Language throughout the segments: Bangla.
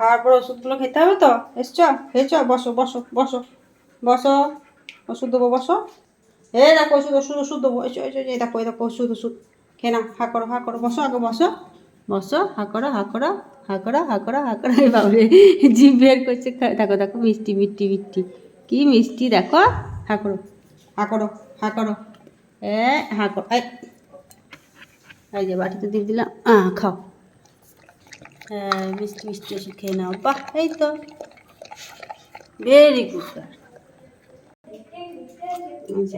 খাওয়ার পর ওষুধগুলো খেতে হবে তো? এসছ? খেয়েছ? বসো বসো বসো। বসো। ওষুধ দেবো, বসো। এ দেখো ওষুধ ওষুধ ওষুধ দেবো। এসো এসো এই দেখো এই দেখো, ওষুধ ওষুধ। খেয়ে নাও, হা করো হা করো। বসো, আগে বসো। বসো, হা করো হা করো হা করো হা করো হা করো। এই বাবরে জিভ বের করছে। দেখো দেখো, মিষ্টি মিষ্টি মিষ্টি। কি মিষ্টি, দেখো। হা করো হা করো হা করো। এ, হা করো, এই। যে বাটিতে দিয়ে দিলাম। খাও। মিষ্টি মিষ্টি ওষুধ খেয়ে নাও। বাহ, এই তো। ভেরি গুড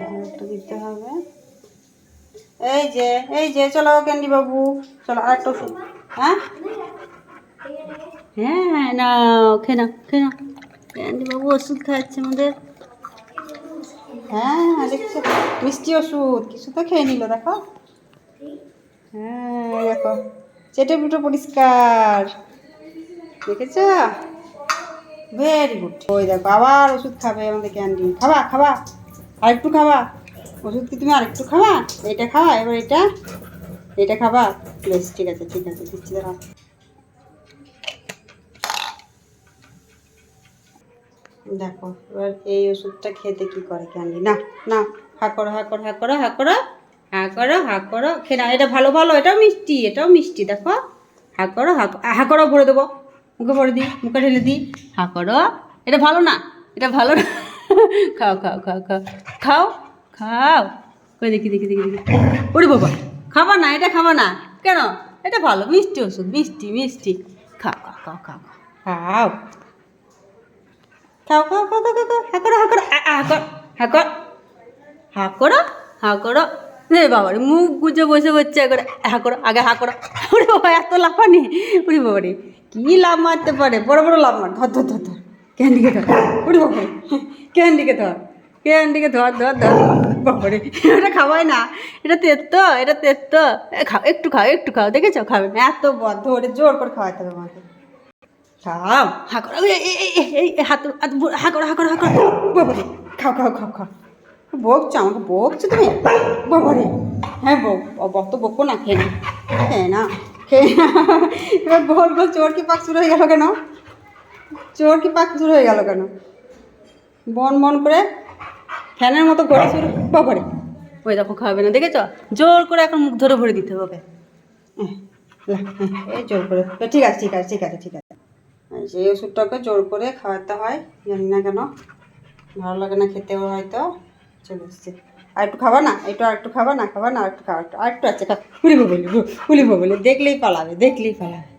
আর দিতে হবে। এই যে এই যে, চলো ক্যান্ডি বাবু, চলো আর একটা ওষুধ। হ্যাঁ হ্যাঁ? হ্যাঁ নাও, খেয়ে নাও খেয়ে নাও। ক্যান্ডি বাবু ওষুধ খাচ্ছে আমাদের। হ্যাঁ দেখছ, মিষ্টি ওষুধ, কিছু তো খেয়ে নিল, দেখো। হ্যাঁ দেখো। চেটে পুটো পরিষ্কার। দেখেছ? ভেরি গুড ওই দেখো, আবার ওষুধ খাবে আমাদের ক্যান্ডি। খাবা খাবা। আর একটু খাবা। ওষুধ কি তুমি আরেকটু খাবা? এটা খাওয়া এবার এটা এটা খাবা। বেশ, ঠিক আছে ঠিক আছে, দিচ্ছি, দাঁড়াও। দেখো, এবার এই ওষুধটা খেতে কি করে ক্যান্ডি। না না, হা করো হা করো করো করো। হা করো হা করো। খেয়ে না, এটা ভালো ভালো, এটাও মিষ্টি এটাও মিষ্টি, দেখো। হা করো, হা হা করো, ভরে দেবো। মুখে ভরে দিই, মুখে ঢেলে দিই। হা করো। এটা ভালো না, এটা ভালো না। খাও খাও খাও খাও। খাও খাও। কই দেখি দেখি দেখি দেখি। ওরে বাবা, খাবা না, এটা খাবা না। কেন? এটা ভালো, মিষ্টি ওষুধ, মিষ্টি মিষ্টি। খাও খাও খাও খাও খাও। খাও। খাও খাও খাও খাও হা করো করো হা কর হা কর। হা করো হা করো। রে বাবা রে মুখ গুজে বসে বসছে একবার, হা করো, আগে হা করো। ওরে বাবা, এত লাফানি। ওরে বাবা রে কী লাভ মারতে পারে? বড় বড় লাভ মার, ধর ধর ধর ধর। ক্যান্ডিকে ধর? ওরে বাবা ক্যান্ডিকে ধর? ক্যান্ডিকে ধর ধর ধর। বাবা রে এটা খাওয়াই না। এটা তেত্ত এটা তেত্ত। খাও, একটু খাও একটু খাও, দেখেছ? খাবে না। এত বদ্ধ, ওরে জোর করে খাওয়াতে হবে আমাকে। খাও, হা করো, এই হাত হাত হা করো হা করো হা করো। বাবারে, খাও খাও খাও খাও। বকছো আমাকে বকছো তুমি? বাবা রে হ্যাঁ বক বক তো বকো না খেয়ে নে। খেয়ে না খেয়ে না এবার গোল গোল চোর কি পাক শুরু হয়ে গেল কেন? চোর কি পাক শুরু হয়ে গেল কেন? বন বন করে ফ্যানের মতো ঘোরা শুরু। বাবা রে ওই দেখো খাবে না দেখেছ? জোর করে এখন মুখ ধরে ভরে দিতে হবে। হ্যাঁ, লা, হ্যাঁ, এই জোর করে। ঠিক আছে ঠিক আছে ঠিক আছে ঠিক আছে। সেই ওষুধটাকে জোর করে খাওয়াতে হয় জানি না কেন। ভালো লাগে না খেতেও হয়তো। চলে এসছে। আর একটু খাবা না? একটু আর একটু খাবা না? খাবা না? আর একটু খাওয়া আর একটু আছে খা পুলিব বলি পুলিব বলি, দেখলেই পালাবে দেখলেই পালাবে।